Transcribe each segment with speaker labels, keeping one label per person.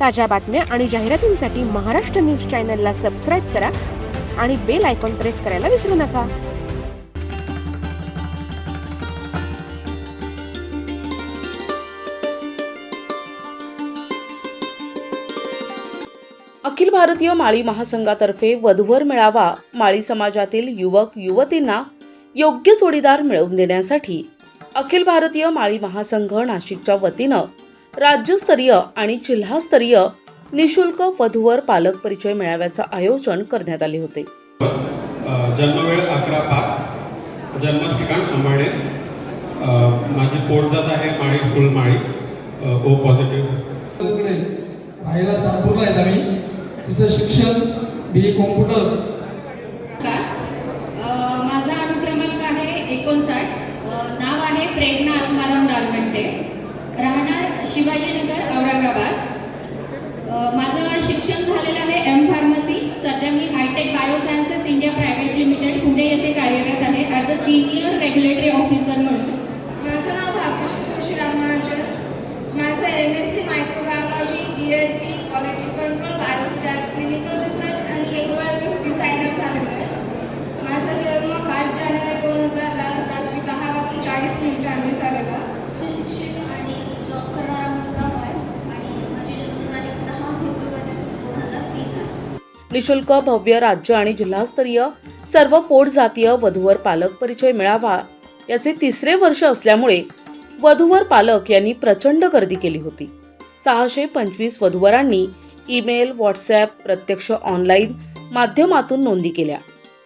Speaker 1: ताज्या बातम्या आणि जाहिरातींसाठी महाराष्ट्र न्यूज चॅनलला सबस्क्राईब करा आणि बेल आयकॉन प्रेस करायला विसरू नका.
Speaker 2: अखिल भारतीय माळी महासंघातर्फे वधूवर मेळावा माळी समाजातील युवक युवतींना योग्य जोडीदार मिळवून देण्यासाठी अखिल भारतीय माळी महासंघ नाशिकच्या वतीनं राज्यस्तरीय आणि जिल्हास्तरीय निशुल्क वधूवर पालक परिचय मेळाव्याचं आयोजन करण्यात आले होते.
Speaker 3: जन्मवेळ अकरा पाच जन्म ठिकाण अंबाडे अ, माझी पोट जात आहे माळी फुलमाळी ओ पॉझिटिव्ह
Speaker 4: राहायला सातपूरला आहेत आम्ही. तिचं शिक्षण बी ए कॉम्प्युटर
Speaker 5: माझा अनुक्रमांक आहे एकोणसाठ. नाव आहे प्रेरणा आत्माराम दारवंटे शिवाजीनगर औरंगाबाद. माझं शिक्षण झालेलं आहे एम फार्मसी सध्या मी Hitech Biosciences India Private Limited Pune येथे कार्यरत आहे as a senior regulatory officer म्हणून.
Speaker 6: माझं नाव भाग्यश्री तुळशीराम महाजन. माझं M S C microbiology
Speaker 7: B Ed
Speaker 2: निशुल्क भव्य राज्य आणि जिल्हास्तरीय सर्व पोटजातीय वधूवर पालक परिचय मिळावा याचे तिसरे वर्ष असल्यामुळे वधूवर पालक यांनी प्रचंड गर्दी केली होती. सहाशे पंचवीस वधूवरांनी ईमेल व्हॉट्सॲप प्रत्यक्ष ऑनलाईन माध्यमातून नोंदी केल्या.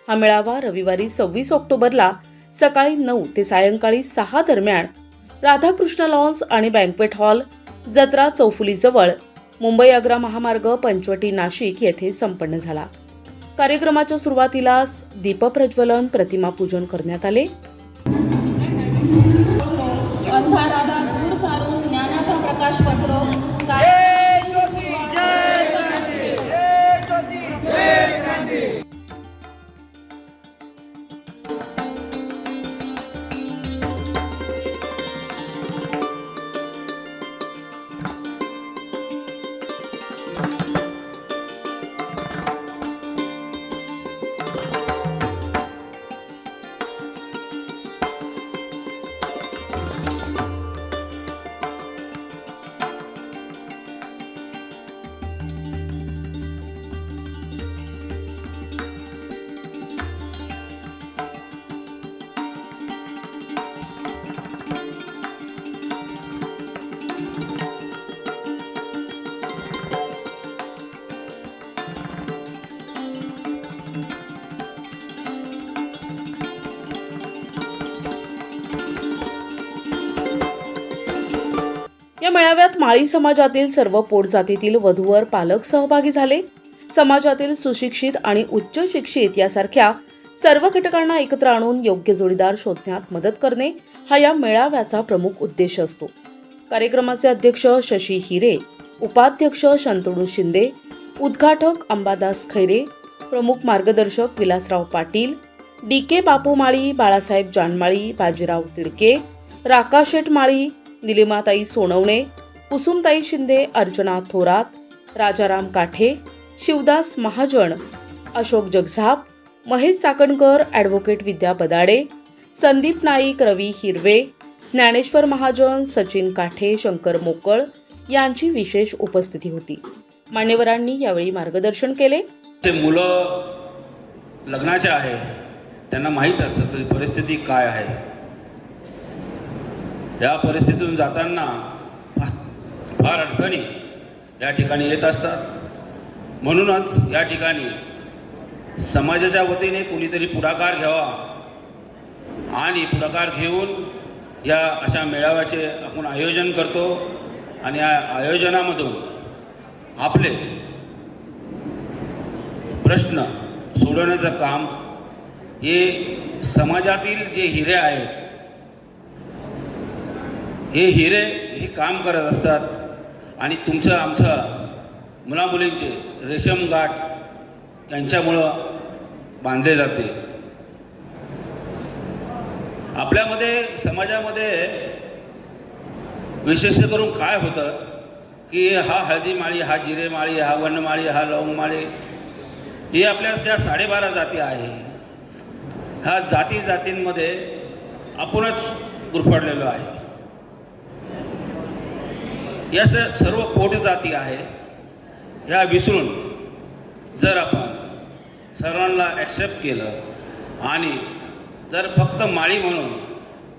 Speaker 2: हा मेळावा रविवारी सव्वीस ऑक्टोबरला सकाळी नऊ ते सायंकाळी सहा दरम्यान राधाकृष्ण लॉन्स आणि बँकवेट हॉल जत्रा चौफुलीजवळ मुंबई आग्रा महामार्ग पंचवटी नाशिक येथे संपन्न झाला. कार्यक्रमाच्या सुरुवातीलाच दीपप्रज्वलन प्रतिमा पूजन करण्यात आले. माळी समाजातील सर्व पोट जातीतील वधूवर पालक सहभागी झाले. समाजातील सुशिक्षित आणि उच्च शिक्षित यासारख्या सर्व घटकांना एकत्र आणून योग्य जोडीदार शोधण्यात मदत करणे हा या मेळाव्याचा प्रमुख उद्देश असतो. कार्यक्रमाचे अध्यक्ष शशी हिरे उपाध्यक्ष शांतणू शिंदे उद्घाटक अंबादास खैरे प्रमुख मार्गदर्शक Vilasrao Patil D K Bapumali Balasaheb Janmali Bajirao Tidke Rakasheth Mali Nilimatai Sonawane Kusumtai Shinde Archana Thorat Rajaram Kathe Shivdas Mahajan Ashok Jagzap Mahesh Chakankar advocate Vidya Badade Sandeep Naik Ravi Hirve Dnyaneshwar Mahajan Sachin Kathe Shankar Mokal यांची विशेष उपस्थिती होती. मान्यवरांनी यावेळी मार्गदर्शन केले.
Speaker 8: ते मुलं लग्नाचे आहे. त्यांना माहीत असतं परिस्थिती काय आहे. या परिस्थितीतून जाताना फार अडचणी या ठिकाणी येत असतात. म्हणूनच या ठिकाणी समाजाच्या वतीने कोणीतरी पुढाकार घ्यावा आणि पुढाकार घेऊन या अशा मेळाव्याचे आपण आयोजन करतो आणि या आयोजनामधून आपले प्रश्न सोडवण्याचं काम हे समाजातील जे हिरे आहेत हे हिरे हे काम करत असतात. आणि तुमचं आमचं मुलामुलींचे रेशम गाठ यांच्यामुळं बांधले जाते. आपल्यामध्ये समाजामध्ये विशेष करून काय होतं की हा हळदी माळी हा जिरे माळी हा वनमाळी हा लवंग माळी हे आपल्या त्या साडेबारा जाती आहे. ह्या जाती जातींमध्ये आपणच गुरफडलेलो आहे. या स- सर्व पोट जाती आहे. ह्या विसरून जर आपण सर्वांना ॲक्सेप्ट केलं आणि जर फक्त माळी म्हणून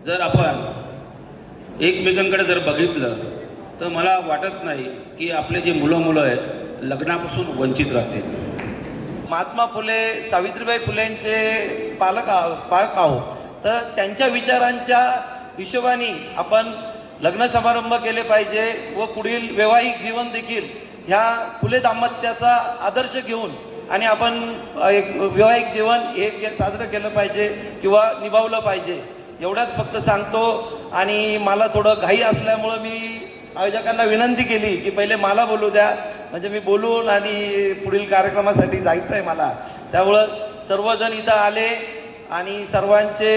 Speaker 8: जर आपण एकमेकांकडे जर बघितलं तर मला वाटत नाही की आपले जे मुलं मुलं आहेत लग्नापासून वंचित राहतील.
Speaker 9: महात्मा फुले सावित्रीबाई फुलेंचे पालक आहो पालक आहोत. तर त्यांच्या विचारांच्या हिशोबाने आपण लग्न समारंभ केले पाहिजे व पुढील वैवाहिक जीवन देखील ह्या फुले दाम्पत्याचा आदर्श घेऊन आणि आपण एक वैवाहिक जीवन हे साजरं केलं पाहिजे किंवा निभावलं पाहिजे. एवढंच फक्त सांगतो. आणि मला थोडं घाई असल्यामुळं मी आयोजकांना विनंती केली की पहिले मला बोलू द्या. म्हणजे मी बोलून आणि पुढील कार्यक्रमासाठी जायचं आहे मला. त्यामुळं सर्वजण इथं आले आणि सर्वांचे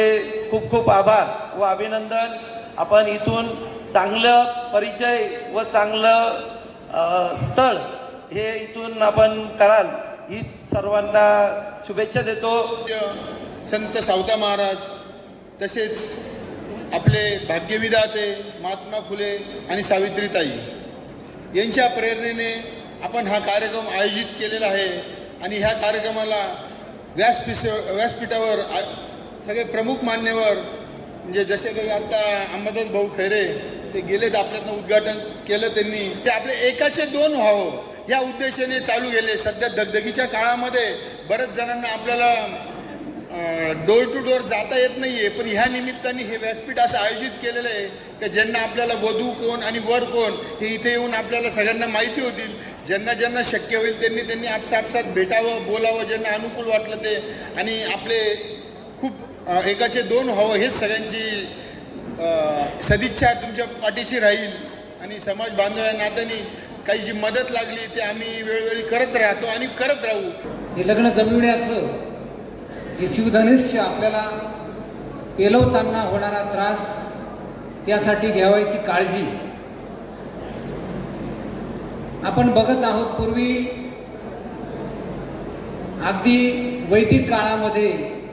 Speaker 9: खूप खूप आभार व अभिनंदन. आपण इथून चांगलं परिचय व चांगलं स्थळ हे इथून आपण कराल. हीच सर्वांना शुभेच्छा देतो.
Speaker 10: संत सावता महाराज तसेच आपले भाग्यविधाते महात्मा फुले आणि सावित्रीताई यांच्या प्रेरणेने आपण हा कार्यक्रम आयोजित केलेला आहे आणि ह्या कार्यक्रमाला व्यासपीठ व्यासपीठावर आ- सगळे प्रमुख मान्यवर म्हणजे जसे काही आत्ता अंबादास भाऊ खैरे ते गेलेत आपल्यातनं उद्घाटन केलं त्यांनी. ते आपले एकाचे दोन व्हावं. या उद्देशाने चालू गेले. सध्या दगदगीच्या काळामध्ये बऱ्याच जणांना आपल्याला डोर टू डोर जाता येत नाही आहे पण ह्या निमित्ताने हे व्यासपीठ असं आयोजित केलेलं आहे की ज्यांना आपल्याला वधू कोण आणि वर कोण हे इथे येऊन आपल्याला सगळ्यांना माहिती होतील. ज्यांना ज्यांना शक्य होईल त्यांनी त्यांनी आपसा आपसात भेटावं बोलावं ज्यांना अनुकूल वाटलं ते. आणि आपले खूप एकाचे दोन व्हावं हेच सगळ्यांची सदिच्छा तुमच्या पाठीशी राहील आणि समाज बांधव या नात्याने काही जी मदत लागली ते आम्ही वेळोवेळी करत राहतो आणि करत राहू.
Speaker 4: हे लग्न जमविण्याचं हे शिवधनुष्य आपल्याला पेलवताना होणारा त्रास त्यासाठी घ्यावायची काळजी. आपण बघत आहोत पूर्वी अगदी वैदिक काळामध्ये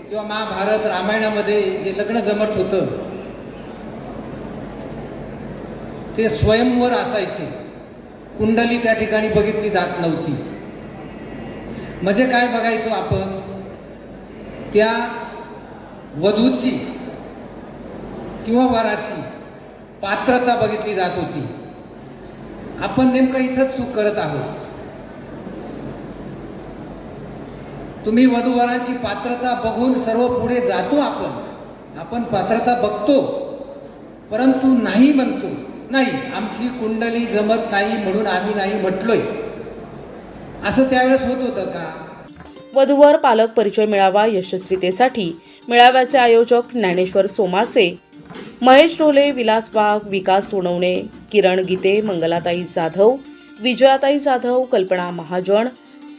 Speaker 4: किंवा महाभारत रामायणामध्ये जे लग्न जमत होतं ते स्वयंवर असायचे. कुंडली त्या ठिकाणी बघितली जात नव्हती. म्हणजे काय बघायचो आपण? त्या वधूची किंवा वराची पात्रता बघितली जात होती. आपण नेमकं इथंच चूक करत आहोत. तुम्ही वधूवरांची पात्रता बघून सर्व पुढे जातो आपण. आपण पात्रता बघतो परंतु नाही म्हणतो नाही आमची कुंडली जमत नाही म्हणून आम्ही नाही म्हटलोय. असं त्यावेळेस होत होतं का?
Speaker 2: वधूवर पालक परिचय मेळावा यशस्वीतेसाठी मेळाव्याचे आयोजक ज्ञानेश्वर सोमासे महेश ढोले विलास वाघ विकास सोनवणे किरण गीते मंगलाताई जाधव विजयाताई जाधव कल्पना महाजन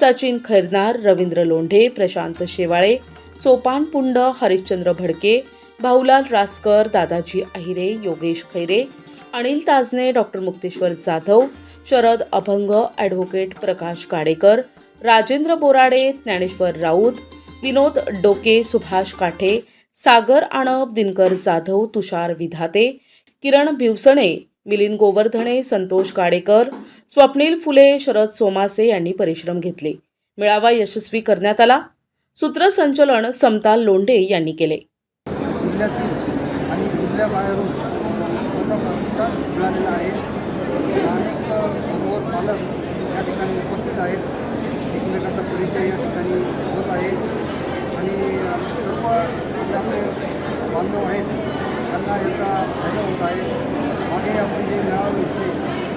Speaker 2: सचिन खैरनार रवींद्र लोंढे प्रशांत शेवाळे सोपान पुंड हरिश्चंद्र भडके भाऊलाल रासकर दादाजी अहिरे योगेश खैरे अनिल ताजने डॉक्टर मुक्तेश्वर जाधव शरद अभंग ॲडव्होकेट प्रकाश काडेकर राजेंद्र बोराडे ज्ञानेश्वर राऊत विनोद डोके सुभाष काठे सागर आणब दिनकर जाधव तुषार विधाते किरण भिवसणे मिलिंद गोवर्धने संतोष काडेकर स्वप्नील फुले शरद सोमासे यांनी परिश्रम घेतले. मेळावा यशस्वी करण्यात आला. सूत्रसंचलन समताल लोंढे यांनी केले.
Speaker 11: जिल्ह्यातील आणि जिल्ह्याबाहेरून प्रतिसाद मिळालेला आहे. अनेक भगवत पालक या ठिकाणी उपस्थित आहेत. एकमेकाचा परिचय या ठिकाणी होत आहे. आणि सर्व जे आपले बांधव आहेत त्यांना याचा फायदा होत आहे. मागे आपण जे मेळावे घेतले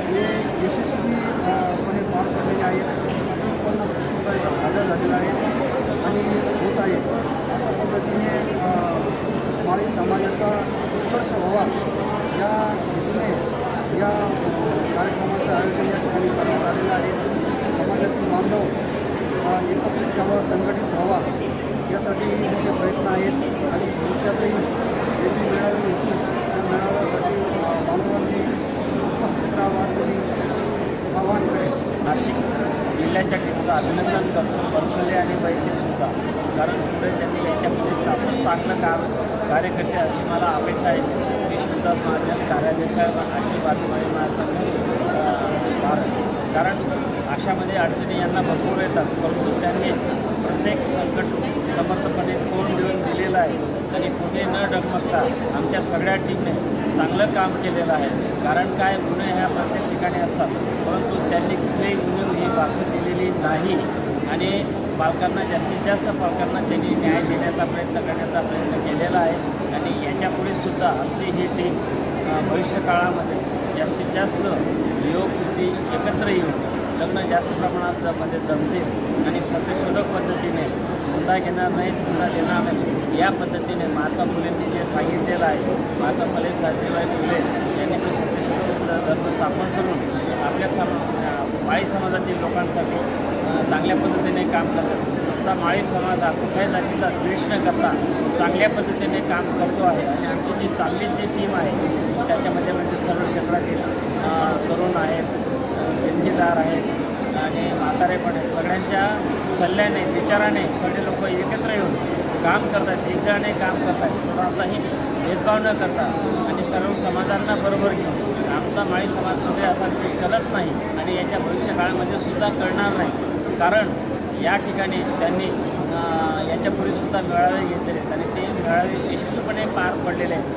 Speaker 11: ते यशस्वीपणे पार पडलेले आहेत. पण याचा फायदा झालेला आहे आणि होत आहे. अशा पद्धतीने अ, माळी समाजाचा उत्कर्ष व्हावा या हेतूने या कार्यक्रमाचं आयोजन या ठिकाणी आहेत. समाजातील बांधव अ, एकत्रित व्हावा संघटित व्हावा यासाठी मोठे प्रयत्न आहेत आणि भविष्यातही जे जी मेळावे होतील त्या मेळाव्यासाठी बांधवांनी उपस्थित राहावं असं मी आवाहन करेन.
Speaker 12: नाशिक जिल्ह्याच्या टीमचं अभिनंदन करतो पर्सनली आणि वैयक्तिकसुद्धा कारण पुढे त्यांनी याच्यापुढे असंच चांगलं काम कार्यकर्ते अशी मला अपेक्षा आहे. मी सुद्धा माझ्या कार्याध्यक्ष अखिल भारतीय महिला महासंघ कारण अशामध्ये अडचणी यांना भरपूर येतात परंतु त्यांनी प्रत्येक संकट समर्थपणे तोंड देऊन दिलेलं आहे आणि कुठे न डगमगता आमच्या सगळ्या टीमने चांगलं काम केलेलं आहे. कारण काय? गुन्हे ह्या प्रत्येक ठिकाणी असतात परंतु त्यांनी कुठेही गुन्हे ही भासू दिलेली नाही. आणि पालकांना जास्तीत जास्त पालकांना त्यांनी न्याय देण्याचा प्रयत्न करण्याचा प्रयत्न केलेला आहे. आणि याच्यापुढे सुद्धा आमची ही टीम भविष्यकाळामध्ये जास्तीत जास्त युवकृती एकत्र येऊन लग्न जास्त प्रमाणात मध्ये जमतील आणि सत्यशोधक पद्धतीने हुंडा घेणार नाहीत हुंडा देणार नाही या पद्धतीने महात्मा फुलेंनी जे सांगितलेलं आहे महात्मा फुले सावित्रीबाई फुले यांनी तो सत्यशोधक धर्म स्थापन करून आपल्या सम माळी समाजातील लोकांसाठी चांगल्या पद्धतीने काम करतात. आमचा माळी समाज हा कुठल्याही जातीचा द्वेष न करता चांगल्या पद्धतीने काम करतो आहे आणि आमची जी चांगली जी टीम आहे त्याच्यामध्ये म्हणजे सर्व क्षेत्रातील तरुण आहेत अ, देणगीदार आहेत आणि म्हातारे पण आहेत. सगळ्यांच्या सल्ल्याने विचाराने सगळे लोक एकत्र येऊन काम करतात एकदाने काम करतात. कोणाचाही भेदभाव न करता आणि सर्व समाजांना बरोबर घेऊन आमचा माळी समाजामध्ये असा द्वेष करत नाही आणि याच्या भविष्य काळामध्ये सुद्धा करणार नाही. कारण या ठिकाणी त्यांनी याच्यापूर्वीसुद्धा मेळावे घेतलेले आहेत आणि ते मेळावे यशस्वीपणे पार पडलेले आहेत.